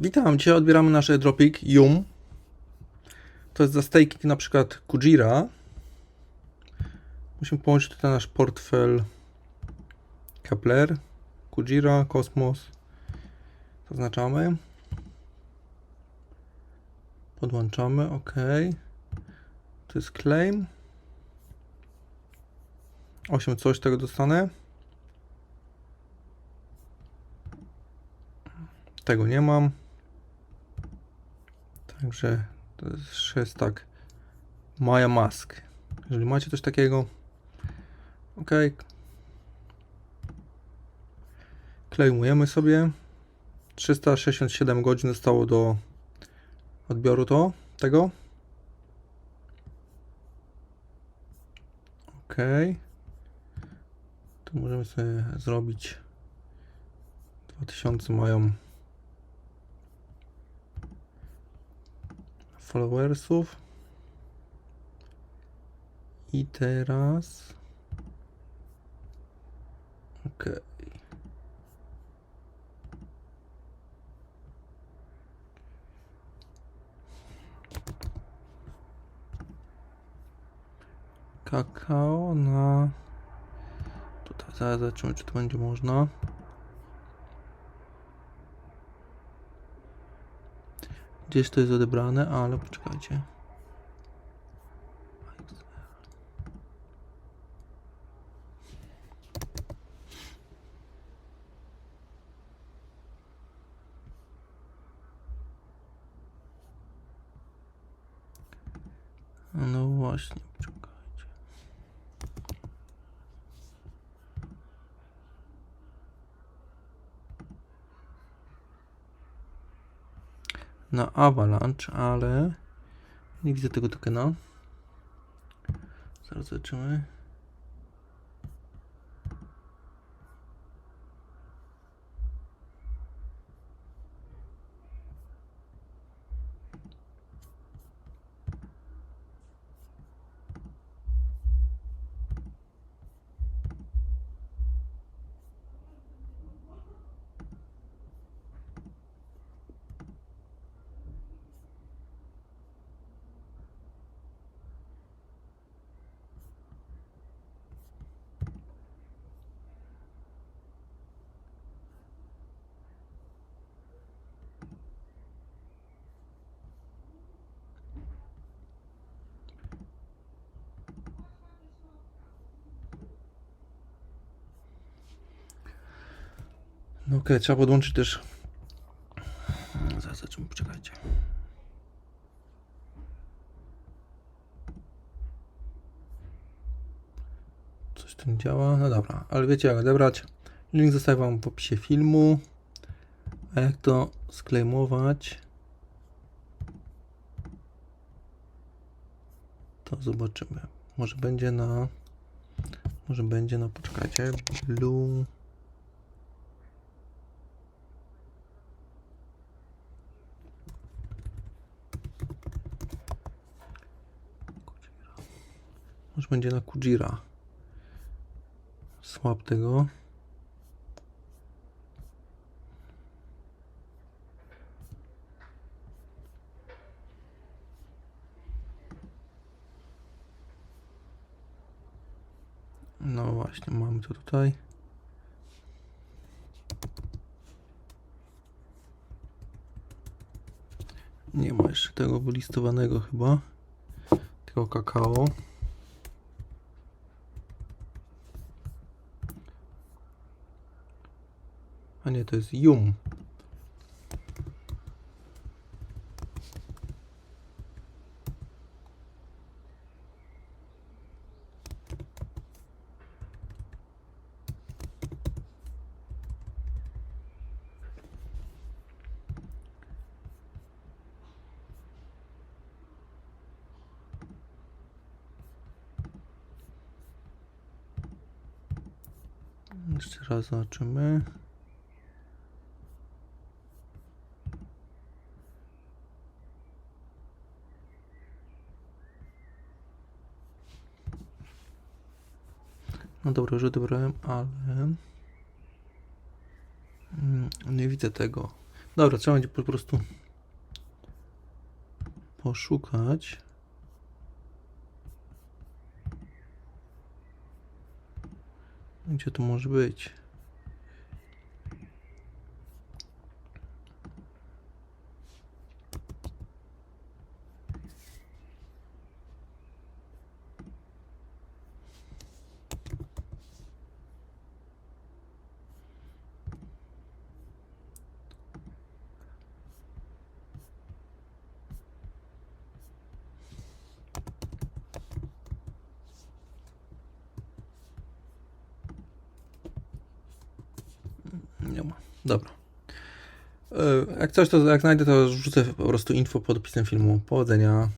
Witam, dzisiaj odbieramy nasz airdropik Yum. To jest za staking na przykład Kujira. Musimy połączyć tutaj nasz portfel Kepler, Kujira, Kosmos. Zaznaczamy. Podłączamy, ok. To jest claim. 8 coś tego dostanę. Tego nie mam. Także to jest tak Maja Mask. Jeżeli macie coś takiego, ok. Klejmujemy sobie. 367 godzin zostało do odbioru to, tego. Ok. Tu możemy sobie zrobić 2000 mają followersów. I teraz. Ok. Kakao na. Tutaj zaraz zobaczymy, czy to będzie można. Gdzieś to jest odebrane, ale poczekajcie. No właśnie. Na Avalanche, ale nie widzę tego tokena. Zaraz zobaczymy. No okej, trzeba podłączyć też. Zaraz zobaczymy, poczekajcie. Coś tu nie działa. No dobra, ale wiecie jak odebrać. Link zostawiam wam w opisie filmu. A jak to sklejmować? To zobaczymy. Może będzie na. Może będzie na. Poczekajcie. Blue. Może będzie na Kujira. Słab tego. No właśnie, mamy to tutaj. Nie ma jeszcze tego wylistowanego chyba. Tylko kakao. A nie, to jest Yum. Jeszcze raz zobaczymy. No dobra, już odebrałem, ale mm, nie widzę tego. Dobra, trzeba będzie po prostu poszukać. Gdzie to może być? Dobra. E, Jak coś, to jak znajdę, to rzucę po prostu info pod opisem filmu. Powodzenia.